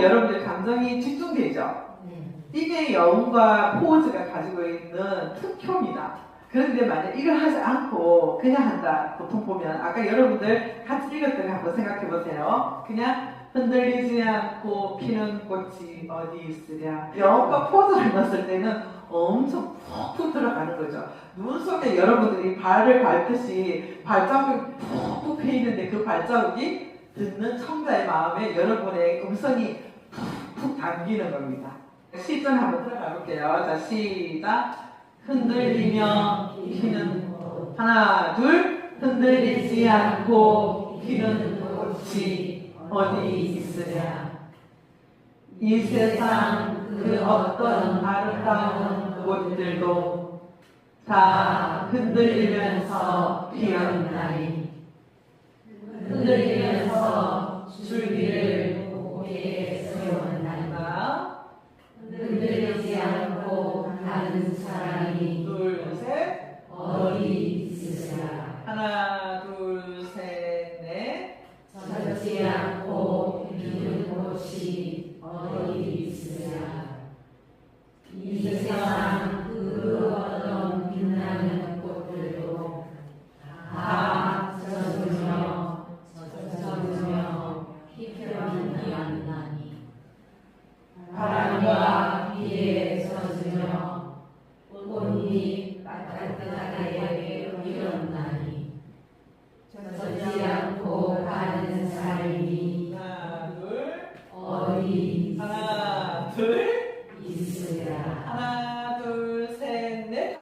때 여러분들 감정이 집중되죠. 이게 여운과 포즈가 가지고 있는 특효입니다. 그런데 만약 이걸 하지 않고 그냥 한다. 보통 보면 아까 여러분들 같이 읽었던 거 한번 생각해 보세요. 그냥 흔들리지 않고 피는 꽃이 어디 있으랴. 여운과 포즈를 넣었을 때는 엄청 푹푹 들어가는 거죠. 눈 속에 여러분들이 발을 밟듯이 발자국이 푹푹 펴 있는데 그 발자국이 듣는 청자의 마음에 여러분의 음성이 푹푹 담기는 겁니다. 시전 한번 들어가 볼게요. 자, 시작. 흔들리며 피는 하나, 둘. 흔들리지 않고 피는 꽃이 어디 있으랴. 이 세상 그 어떤 아름다운 꽃들도 다 흔들리면서 피었나니 흔들리면서 않은 사람이 둘, 셋. 어디 있으랴. 하나, 둘, 셋, 넷. 젖지 않고 비는 곳이 어디 여기 하나 둘.